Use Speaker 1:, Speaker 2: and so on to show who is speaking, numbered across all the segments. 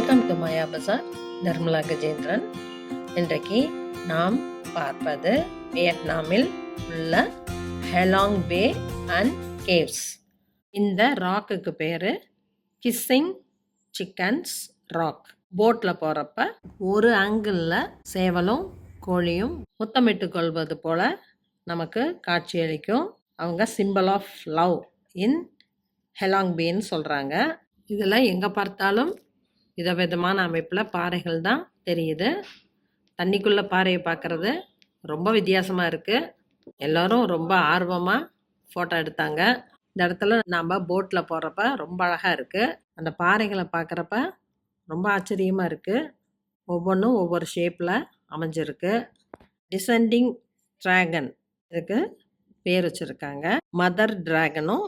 Speaker 1: Welcome to Maya Bazaar Nirmala Gajendran இன்றைக்கு நாம் பார்ப்பது வியட்நாமில் உள்ள ஹெலாங் பே அண்ட் கேவ்ஸ் இந்த ராக்குக்கு பேர் கிஸ்ஸிங் சிக்கன்ஸ் ராக் போட்டில் போகிறப்ப ஒரு ஆங்கிளில் சேவலும் கோழியும் முத்தமிட்டு கொள்வது போல் நமக்கு காட்சியளிக்கும் அவங்க symbol of love in Halong பேன்னு சொல்கிறாங்க இதில் எங்கே பார்த்தாலும் விதவிதமான அமைப்பில் பாறைகள் தான் தெரியுது. தண்ணிக்குள்ளே பாறையை பார்க்குறது ரொம்ப வித்தியாசமாக இருக்குது எல்லோரும் ரொம்ப ஆர்வமாக ஃபோட்டோ எடுத்தாங்க. இந்த இடத்துல நாம் போட்டில் போகிறப்ப ரொம்ப அழகாக இருக்குது அந்த பாறைகளை பார்க்குறப்ப ரொம்ப ஆச்சரியமாக இருக்குது ஒவ்வொன்றும் ஒவ்வொரு ஷேப்பில் அமைஞ்சிருக்கு. டிசெண்டிங் ட்ராகன் இதுக்கு பேர் வச்சுருக்காங்க. மதர் ட்ராகனும்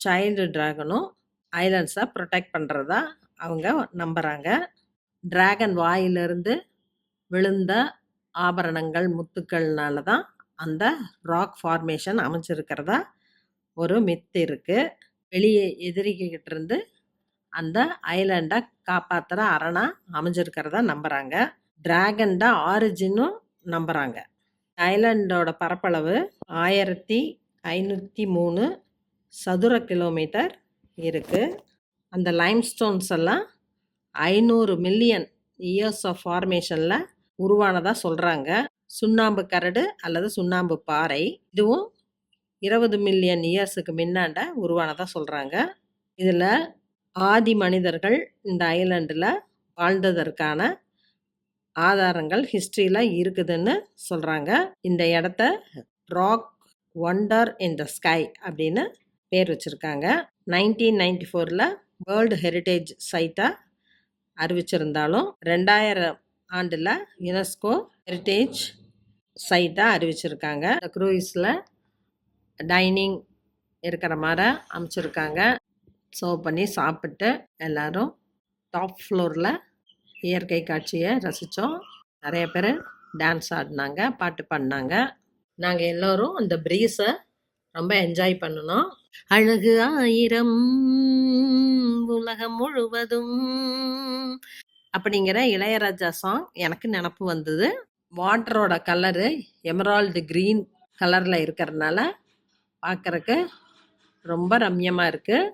Speaker 1: சைல்டு ட்ராகனும் ஐலண்ட்ஸை ப்ரொடெக்ட் பண்ணுறதா அவங்க நம்புகிறாங்க டிராகன் வாயிலிருந்து விழுந்த ஆபரணங்கள் முத்துக்கள்னால தான் அந்த ராக் ஃபார்மேஷன் அமைஞ்சிருக்கிறதா ஒரு மித்து இருக்குது வெளியே எதிரிகிட்ட இருந்து அந்த ஐலண்டை காப்பாற்றுற அரணா அமைஞ்சிருக்கிறதா நம்புகிறாங்க டிராகன் ஆரிஜினும் நம்புகிறாங்க ஐலண்டோட பரப்பளவு ஆயிரத்தி ஐநூற்றி மூணு சதுர கிலோமீட்டர் இருக்குது அந்த லைம்ஸ்டோன்ஸ் எல்லாம் ஐநூறு மில்லியன் இயர்ஸ் ஆஃப் ஃபார்மேஷனில் உருவானதாக சொல்கிறாங்க சுண்ணாம்பு கரடு அல்லது சுண்ணாம்பு பாறை. இதுவும் இருபது மில்லியன் இயர்ஸுக்கு முன்னாண்ட உருவானதாக சொல்கிறாங்க இதில் ஆதி மனிதர்கள் இந்த ஐலண்டில் வாழ்ந்ததற்கான ஆதாரங்கள் ஹிஸ்ட்ரியில் இருக்குதுன்னு சொல்கிறாங்க இந்த இடத்த rock wonder in the sky அப்படின்னு பேர் வச்சுருக்காங்க. நைன்டீன் நைன்டி ஃபோரில் வேர்ல்டு ஹெரிட்டேஜ் சைட்டாக அறிவிச்சிருந்தாலும் ரெண்டாயிரம் ஆண்டில் யுனெஸ்கோ ஹெரிட்டேஜ் சைட்டாக அறிவிச்சிருக்காங்க. இந்த க்ரூயிஸில் டைனிங் இருக்கிற மாதிரி அமைச்சிருக்காங்க. சர்வ் பண்ணி சாப்பிட்டு எல்லோரும் டாப் ஃப்ளோரில் இயற்கை காட்சியை ரசித்தோம் நிறைய பேர் டான்ஸ் ஆடினாங்க பாட்டு பாடினாங்க. நாங்கள் எல்லோரும் அந்த ப்ரீஸை ரொம்ப என்ஜாய் பண்ணணும் அழகு ஆயிரம் உலகம் முழுவதும். அப்படிங்கிற இளையராஜா சாங் எனக்கு நினப்பு வந்தது. வாட்டரோட கலரு எமரால்டு க்ரீன் கலரில் இருக்கிறதுனால பார்க்குறக்கு ரொம்ப ரம்யமாக இருக்குது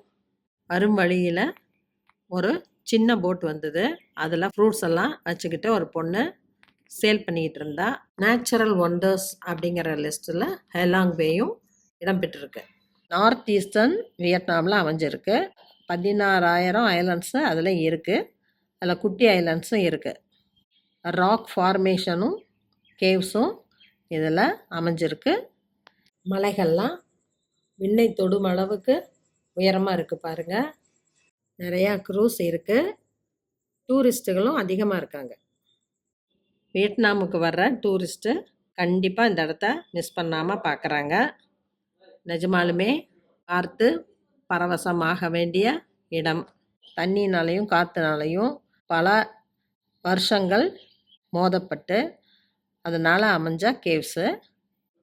Speaker 1: வரும் வழியில் ஒரு சின்ன போட் வந்தது. அதில் ஃப்ரூட்ஸ் எல்லாம் வச்சுக்கிட்டு ஒரு பொண்ணு சேல் பண்ணிக்கிட்டு இருந்தா. நேச்சுரல் ஒண்டர்ஸ் அப்படிங்கிற லிஸ்ட்டில் ஹெலாங் பேயும் இடம்பெற்றிருக்கு. நார்த் ஈஸ்டர்ன் வியட்நாமில் அமைஞ்சிருக்கு. பதினாறாயிரம் ஐலண்ட்ஸு அதில் இருக்குது அதில் குட்டி ஐலண்ட்ஸும் இருக்குது ராக் ஃபார்மேஷனும் கேவ்ஸும் இதில் அமைஞ்சிருக்கு. மலைகள்லாம் விண்ணை தொடும் அளவுக்கு உயரமாக இருக்குது பாருங்கள் நிறையா க்ரூஸ் இருக்குது டூரிஸ்ட்டுகளும் அதிகமாக இருக்காங்க. வியட்நாமுக்கு வர்ற டூரிஸ்ட்டு கண்டிப்பாக இந்த இடத்த மிஸ் பண்ணாமல் பார்க்குறாங்க நிஜமாலுமே பார்த்து பரவசமாக வேண்டிய இடம். தண்ணினாலையும் காற்றுனாலையும் பல வருஷங்கள் மோதப்பட்டு அதனால் அமைஞ்ச கேவ்ஸு.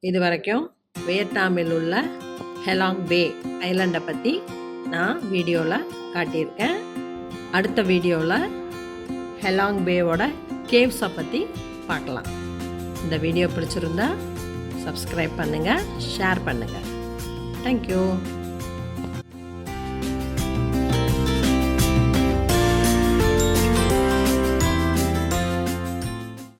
Speaker 1: இது வரைக்கும் வியட்நாமில் உள்ள ஹெலாங் பே ஐலண்டை பற்றி நான் வீடியோவில் காட்டியிருக்கேன். அடுத்த வீடியோவில் ஹெலாங் பேவோட கேவ்ஸை பற்றி பார்க்கலாம். இந்த வீடியோ பிடிச்சிருந்தா சப்ஸ்கிரைப் பண்ணுங்கள் ஷேர் பண்ணுங்கள் Thank you.